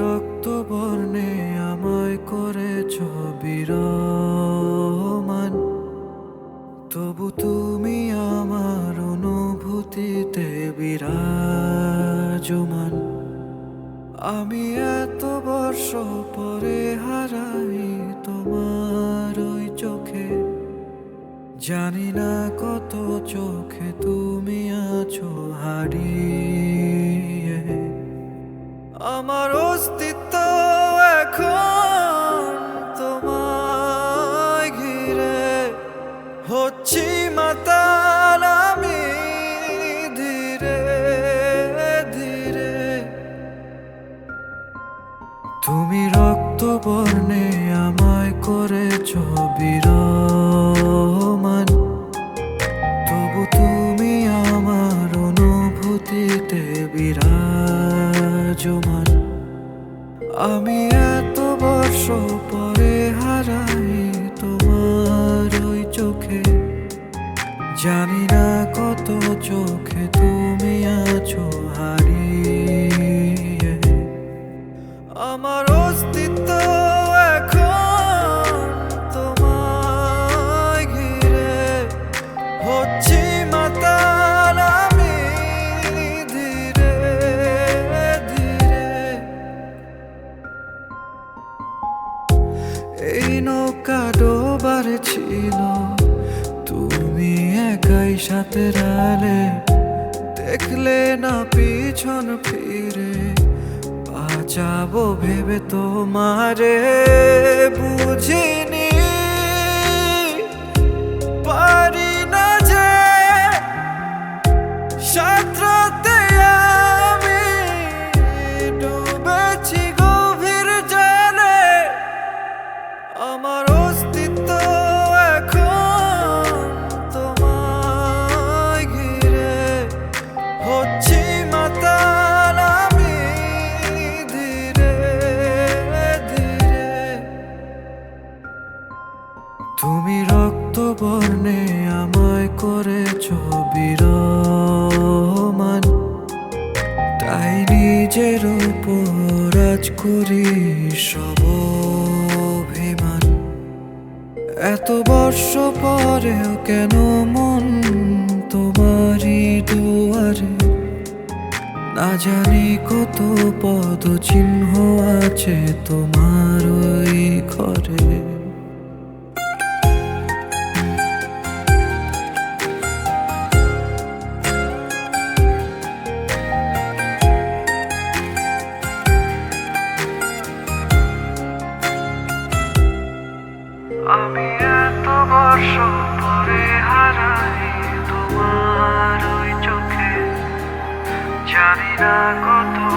রক্ত বর্ণে আমায় করেছ বিরমান তবু তুমি আমার অনুভূতিতে বিরাজমান। আমি এত বর্ষ পরে হারাই তোমার ওই চোখে। জানি না কত চোখে তুমি আছো হারিয়ে। আমার অস্তিত্ব এখন তোমায় ঘিরে হচ্ছি মাতাল আমি ধীরে ধীরে। তুমি রক্ত বর্ণে আমায় করেছ আমি এত বর্ষ পরে হারাই তোমার ওই চোখে। জানি না কত চোখে তুমি এই নৌকা ডোবার ছিল। তুমি একাই সাথে রালে। দেখলে না পিছন ফিরে। বাঁচাবো ভেবে তোমারে। বুঝিনি। পারি বর্ণে আমায় করেছ বিরমান তাই নিজের উপর করি সব অভিমান। এত বর্ষ পরেও কেন মন তোমারই দুয়ারে? না জানি কত পদ চিহ্ন আছে তোমার ওই ঘরে। আমি এত বর্ষ পরে হারাই তোমার ওই চোখে। জানি না কত